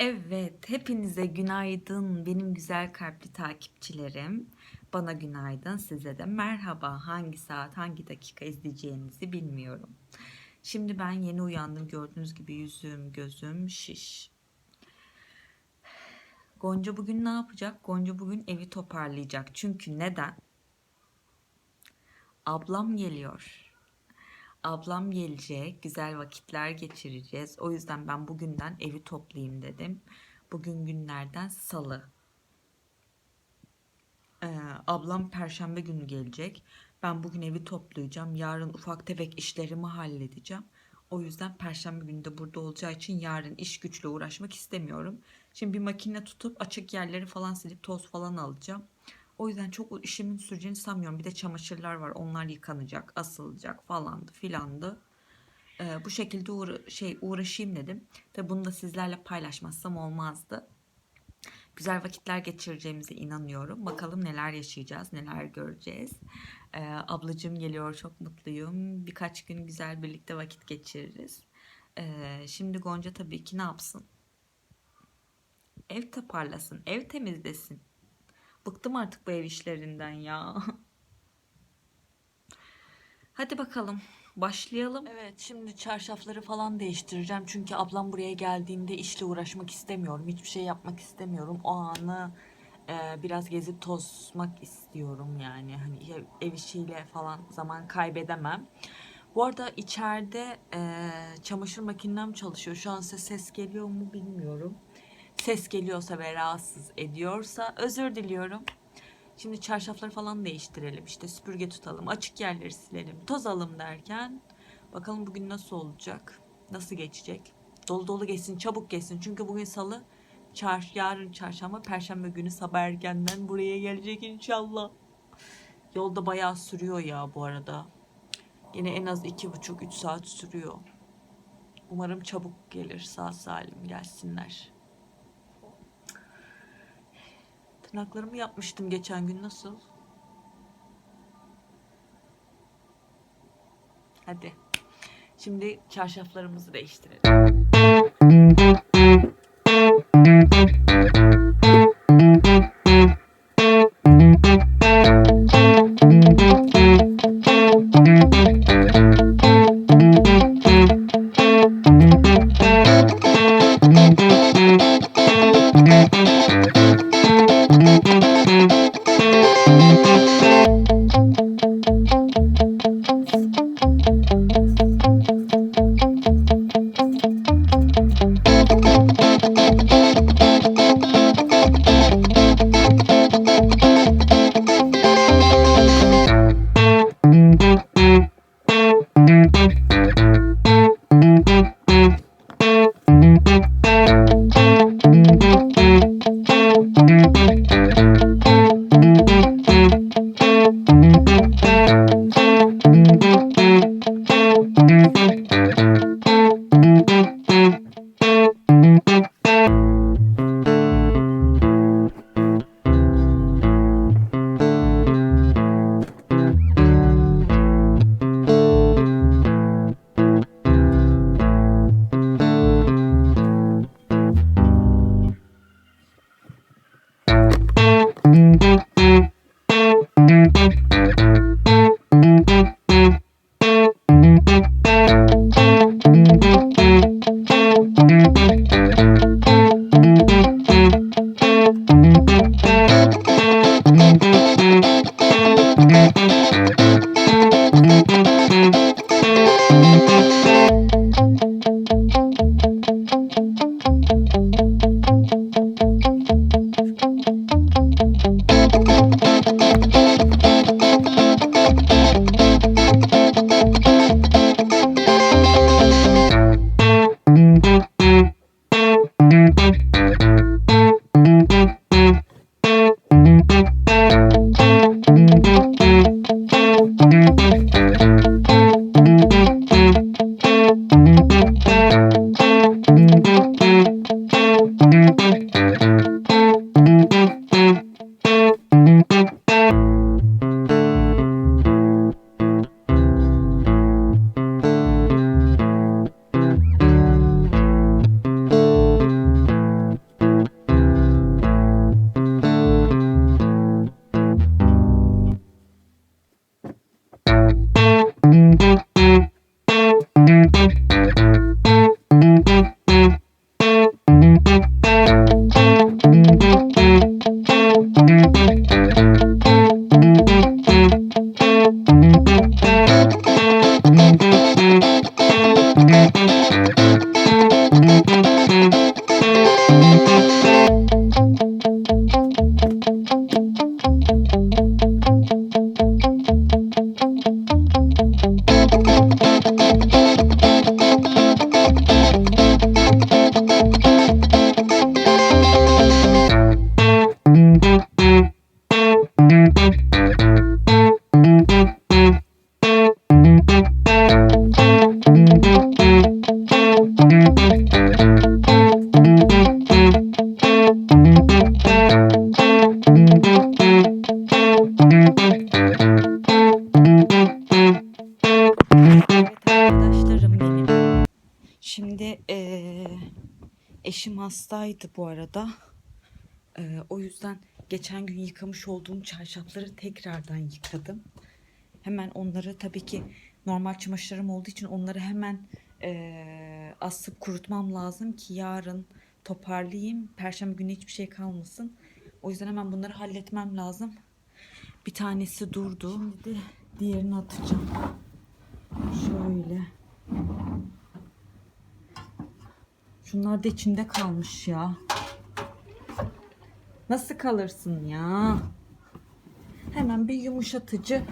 Evet, hepinize günaydın benim güzel kalpli takipçilerim. Bana günaydın, size de merhaba. Hangi saat, hangi dakika izleyeceğinizi bilmiyorum. Şimdi ben yeni uyandım. Gördüğünüz gibi yüzüm, gözüm şiş. Gonca bugün ne yapacak? Gonca bugün evi toparlayacak. Çünkü neden? Ablam geliyor. Ablam gelecek, güzel vakitler geçireceğiz. O yüzden ben bugünden evi toplayayım dedim. Bugün günlerden salı. Ee, ablam perşembe günü gelecek. Ben bugün evi toplayacağım. Yarın ufak tefek işlerimi halledeceğim. O yüzden perşembe günü de burada olacağı için yarın iş güçle uğraşmak istemiyorum. Şimdi bir makine tutup açık yerleri falan silip toz falan alacağım. O yüzden çok işimin süreceğini sanmıyorum. Bir de çamaşırlar var. Onlar yıkanacak, asılacak falandı filandı. Ee, bu şekilde uğra- şey uğraşayım dedim. Tabi bunu da sizlerle paylaşmazsam olmazdı. Güzel vakitler geçireceğimize inanıyorum. Bakalım neler yaşayacağız, neler göreceğiz. Ee, ablacığım geliyor, çok mutluyum. Birkaç gün güzel birlikte vakit geçiririz. Ee, şimdi Gonca tabii ki ne yapsın? Ev toparlasın, ev temizlesin. Bıktım artık bu ev işlerinden ya. Hadi bakalım başlayalım. Evet şimdi çarşafları falan değiştireceğim. Çünkü ablam buraya geldiğinde işle uğraşmak istemiyorum. Hiçbir şey yapmak istemiyorum. O anı e, biraz gezip tozmak istiyorum yani. Hani ev, işiyle falan zaman kaybedemem. Bu arada içeride e, çamaşır makinem çalışıyor. Şu an size ses geliyor mu bilmiyorum. Ses geliyorsa ve rahatsız ediyorsa özür diliyorum. Şimdi çarşafları falan değiştirelim. İşte süpürge tutalım, açık yerleri silelim, tozalım derken bakalım bugün nasıl olacak? Nasıl geçecek? Dolu dolu geçsin, çabuk geçsin. Çünkü bugün salı, çar yarın çarşamba, perşembe günü sabah erkenden buraya gelecek inşallah. Yolda bayağı sürüyor ya bu arada. Yine en az iki buçuk, üç saat sürüyor. Umarım çabuk gelir, sağ salim gelsinler. Tırnaklarımı yapmıştım geçen gün nasıl? Hadi. Şimdi çarşaflarımızı değiştirelim. Eşim hastaydı bu arada. Ee, o yüzden geçen gün yıkamış olduğum çarşafları tekrardan yıkadım. Hemen onları tabii ki normal çamaşırlarım olduğu için onları hemen eee, asıp kurutmam lazım ki yarın toparlayayım. Perşembe günü hiçbir şey kalmasın. O yüzden hemen bunları halletmem lazım. Bir tanesi durdu. Şimdi de diğerini atacağım. Şöyle. Şunlar da içinde kalmış ya. Nasıl kalırsın ya? Hemen bir yumuşatıcı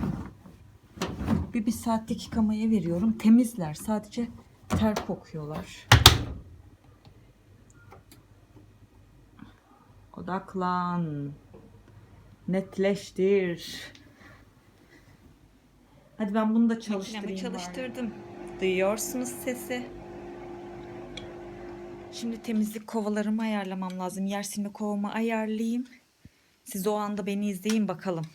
bir, bir saatlik yıkamaya veriyorum. Temizler. Sadece ter kokuyorlar. Odaklan. Netleştir. Hadi ben bunu da çalıştırayım. çalıştırdım. Duyuyorsunuz sesi. Şimdi temizlik kovalarımı ayarlamam lazım. Yer silme kovamı ayarlayayım. Siz o anda beni izleyin bakalım.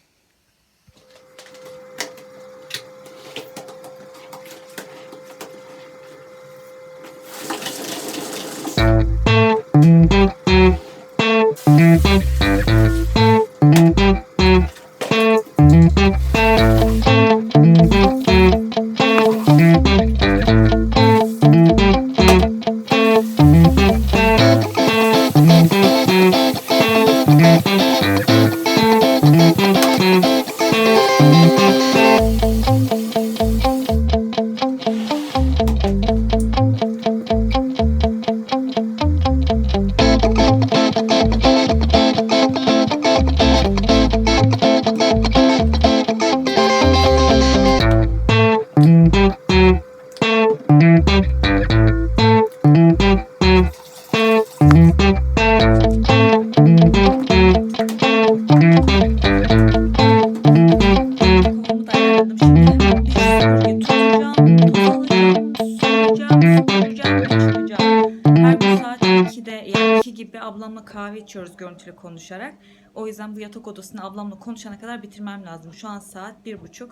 İçiyoruz görüntülü konuşarak. O yüzden bu yatak odasını ablamla konuşana kadar bitirmem lazım. Şu an saat 1.30.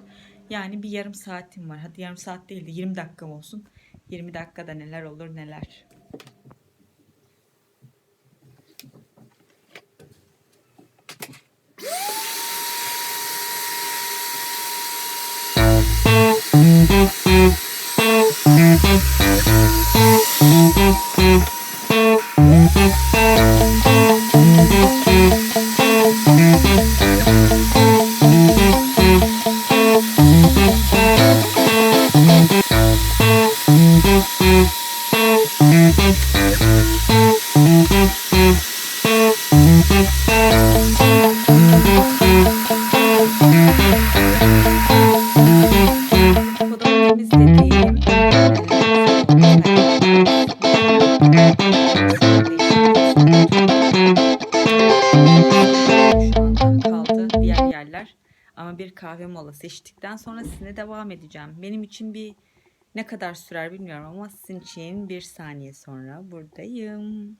Yani bir yarım saatim var. Hadi yarım saat değil de 20 dakikam olsun. 20 dakikada neler olur neler. Odamı molası içtikten sonra sizinle devam edeceğim. Benim için bir ne kadar sürer bilmiyorum ama sizin için bir saniye sonra buradayım.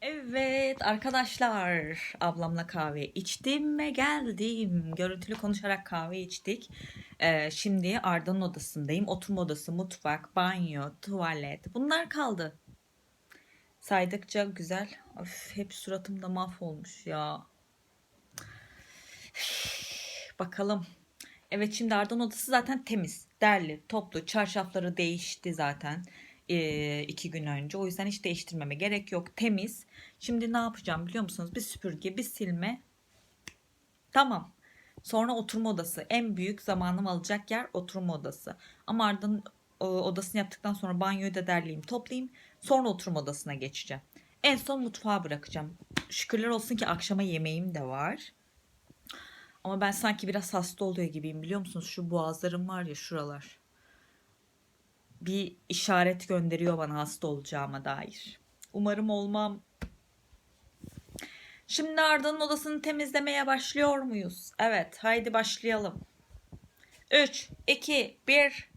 Evet arkadaşlar ablamla kahve içtim ve geldim. Görüntülü konuşarak kahve içtik. Ee, şimdi Arda'nın odasındayım. Oturma odası, mutfak, banyo, tuvalet bunlar kaldı. Saydıkça güzel. Of, hep suratımda mahvolmuş ya. Bakalım. Evet şimdi Arda'nın odası zaten temiz, derli, toplu. Çarşafları değişti zaten ee, iki gün önce. O yüzden hiç değiştirmeme gerek yok. Temiz. Şimdi ne yapacağım biliyor musunuz? Bir süpürge, bir silme. Tamam. Sonra oturma odası. En büyük zamanım alacak yer oturma odası. Ama ardından o, odasını yaptıktan sonra banyoyu da derleyeyim, toplayayım. Sonra oturma odasına geçeceğim. En son mutfağa bırakacağım. Şükürler olsun ki akşama yemeğim de var. Ama ben sanki biraz hasta oluyor gibiyim biliyor musunuz? Şu boğazlarım var ya şuralar. Bir işaret gönderiyor bana hasta olacağıma dair. Umarım olmam. Şimdi Arda'nın odasını temizlemeye başlıyor muyuz? Evet, haydi başlayalım. 3, 2, 1.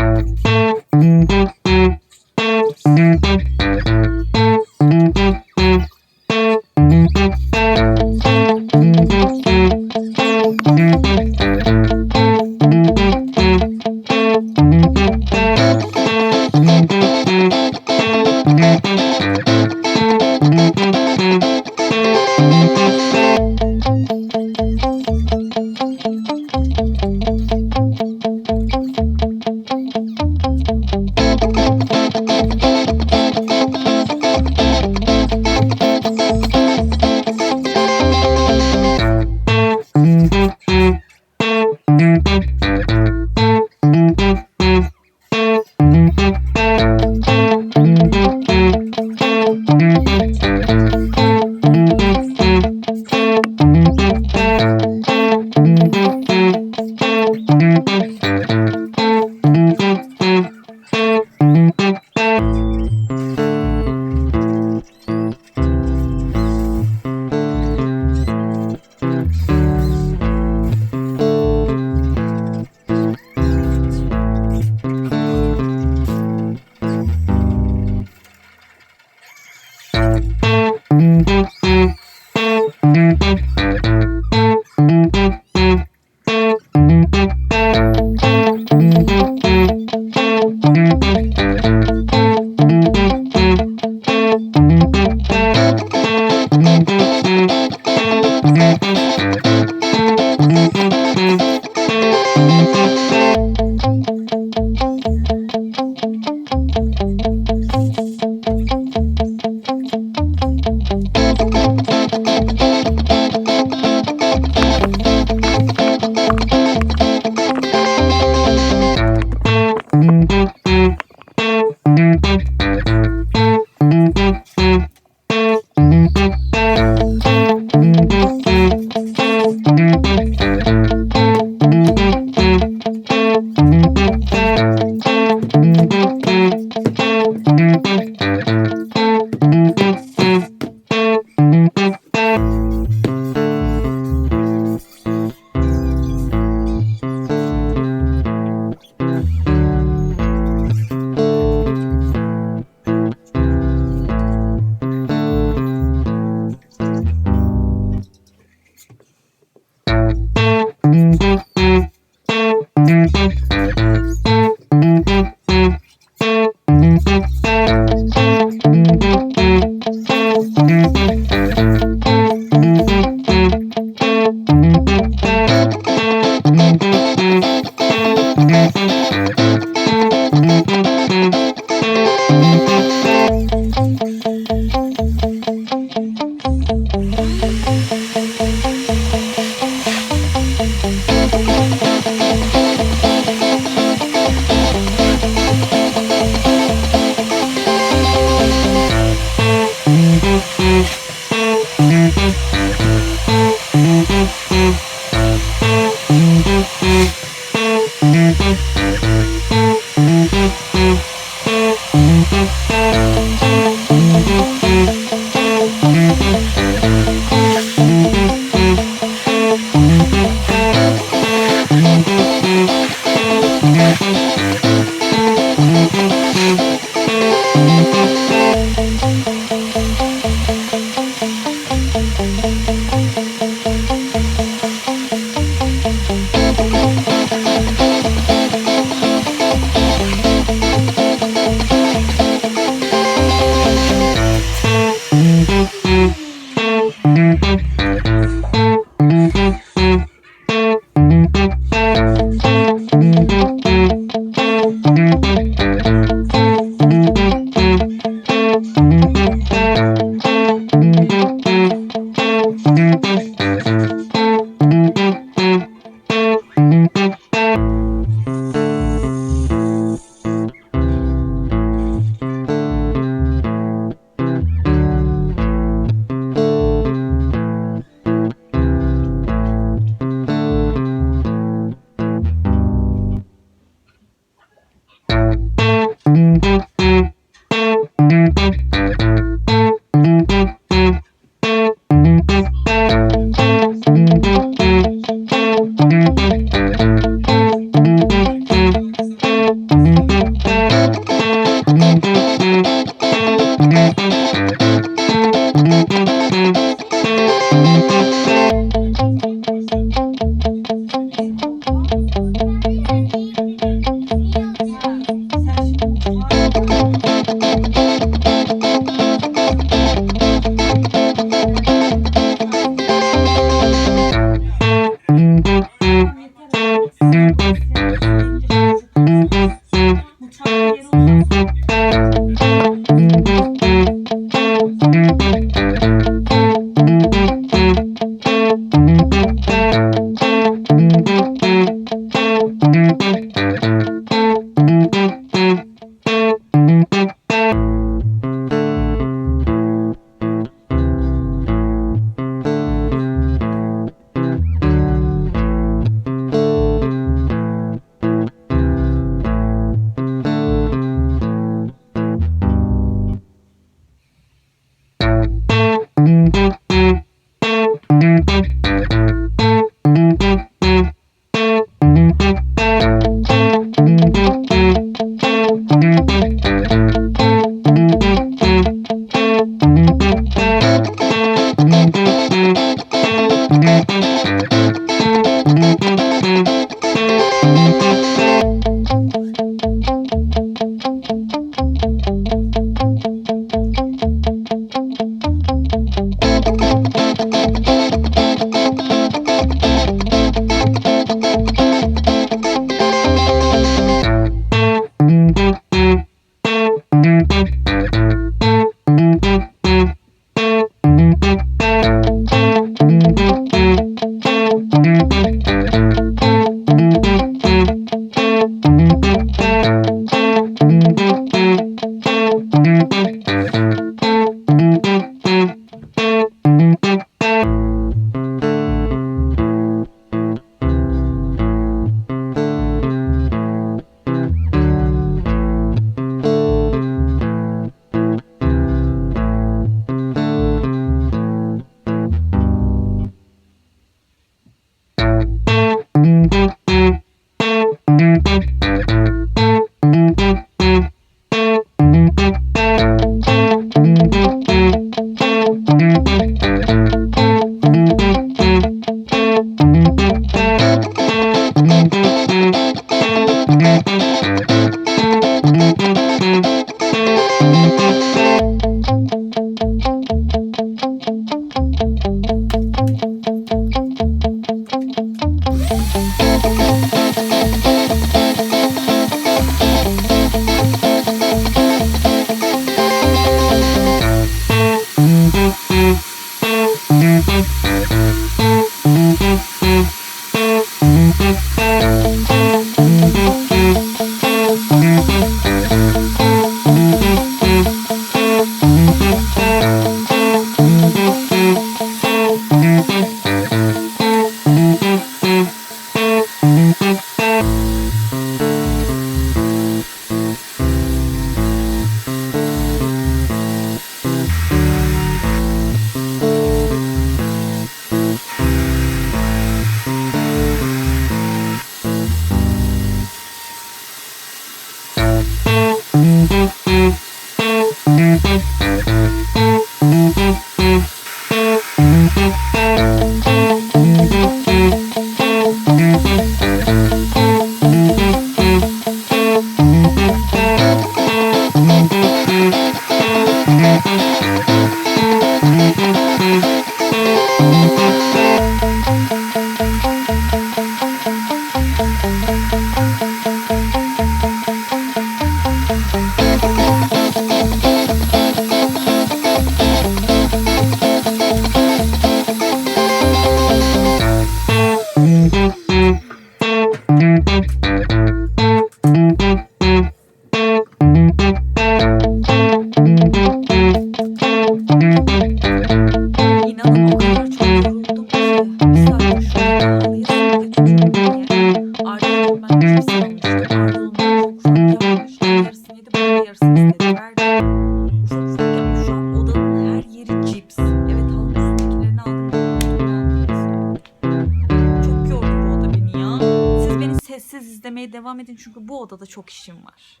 sessiz izlemeye devam edin çünkü bu odada çok işim var.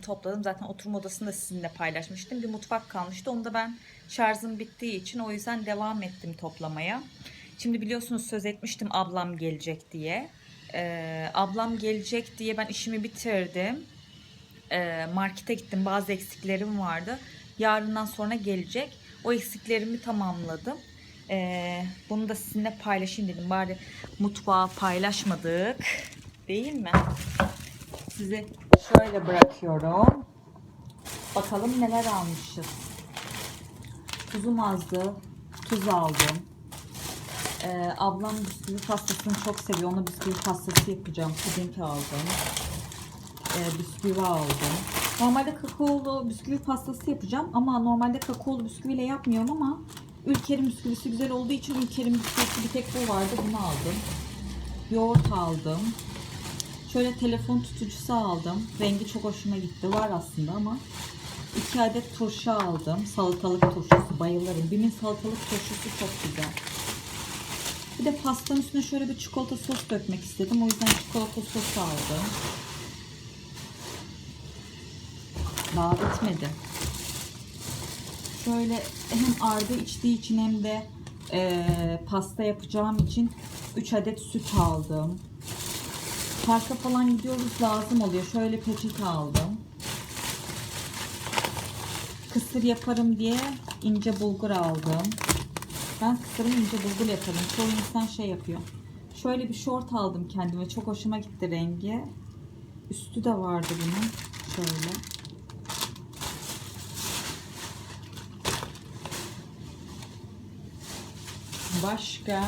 Topladım. Zaten oturma odasını da sizinle paylaşmıştım. Bir mutfak kalmıştı. Onu da ben şarjım bittiği için o yüzden devam ettim toplamaya. Şimdi biliyorsunuz söz etmiştim ablam gelecek diye. Ee, ablam gelecek diye ben işimi bitirdim. Ee, markete gittim. Bazı eksiklerim vardı. Yarından sonra gelecek. O eksiklerimi tamamladım. Ee, bunu da sizinle paylaşayım dedim. Bari mutfağı paylaşmadık. Değil mi? Size şöyle bırakıyorum. Bakalım neler almışız. Tuzum azdı. Tuz aldım. Ee, ablam bisküvi pastasını çok seviyor. Ona bisküvi pastası yapacağım. Puding aldım. Ee, bisküvi aldım. Normalde kakaolu bisküvi pastası yapacağım ama normalde kakaolu bisküviyle yapmıyorum ama Ülker'in bisküvisi güzel olduğu için Ülker'in bisküvisi bir tek bu vardı. Bunu aldım. Yoğurt aldım. Şöyle telefon tutucusu aldım. Rengi çok hoşuma gitti. Var aslında ama. iki adet turşu aldım. Salatalık turşusu. Bayılırım. Bimin salatalık turşusu çok güzel. Bir de pastanın üstüne şöyle bir çikolata sos dökmek istedim. O yüzden çikolata sosu aldım. Daha bitmedi. Şöyle hem Arda içtiği için hem de eee, pasta yapacağım için 3 adet süt aldım. Parka falan gidiyoruz lazım oluyor. Şöyle peçete aldım. Kısır yaparım diye ince bulgur aldım. Ben kısırımı ince bulgur yaparım. Çoğu insan şey yapıyor. Şöyle bir şort aldım kendime. Çok hoşuma gitti rengi. Üstü de vardı bunun. Şöyle. Başka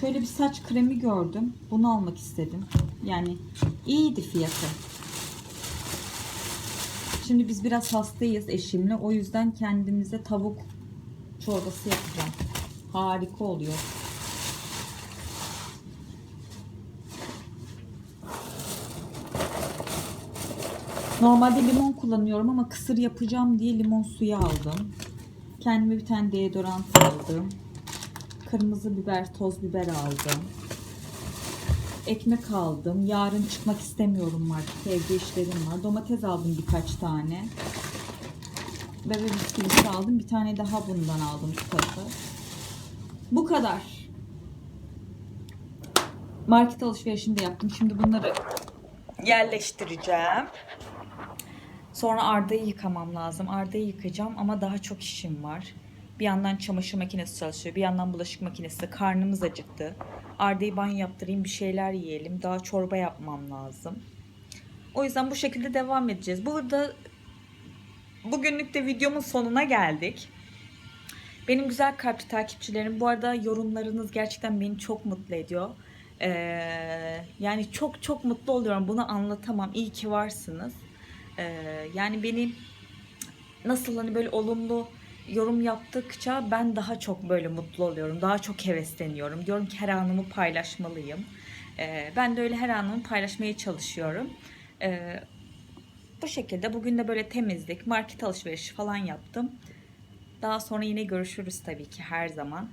şöyle bir saç kremi gördüm. Bunu almak istedim. Yani iyiydi fiyatı. Şimdi biz biraz hastayız eşimle. O yüzden kendimize tavuk çorbası yapacağım. Harika oluyor. Normalde limon kullanıyorum ama kısır yapacağım diye limon suyu aldım. Kendime bir tane deodorant aldım. Kırmızı biber, toz biber aldım. Ekmek aldım. Yarın çıkmak istemiyorum markete. Evde işlerim var. Domates aldım birkaç tane. Bebe bisküvisi aldım. Bir tane daha bundan aldım çikolata. Bu kadar. Market alışverişini de yaptım. Şimdi bunları yerleştireceğim. Sonra Arda'yı yıkamam lazım. Arda'yı yıkayacağım ama daha çok işim var. Bir yandan çamaşır makinesi çalışıyor. Bir yandan bulaşık makinesi. Karnımız acıktı. Arda'yı banyo yaptırayım. Bir şeyler yiyelim. Daha çorba yapmam lazım. O yüzden bu şekilde devam edeceğiz. Burada bugünlük de videomun sonuna geldik. Benim güzel kalpli takipçilerim bu arada yorumlarınız gerçekten beni çok mutlu ediyor. Ee, yani çok çok mutlu oluyorum. Bunu anlatamam. İyi ki varsınız. Ee, yani beni nasıl hani böyle olumlu yorum yaptıkça ben daha çok böyle mutlu oluyorum. Daha çok hevesleniyorum. Diyorum ki her anımı paylaşmalıyım. Ee, ben de öyle her anımı paylaşmaya çalışıyorum. Ee, bu şekilde bugün de böyle temizlik, market alışverişi falan yaptım. Daha sonra yine görüşürüz tabii ki her zaman.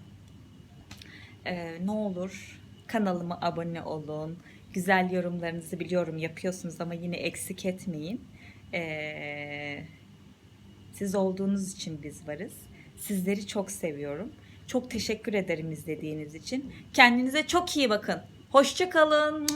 Ee, ne olur kanalıma abone olun. Güzel yorumlarınızı biliyorum yapıyorsunuz ama yine eksik etmeyin. Ee, siz olduğunuz için biz varız. Sizleri çok seviyorum. Çok teşekkür ederim izlediğiniz için. Kendinize çok iyi bakın. Hoşça kalın.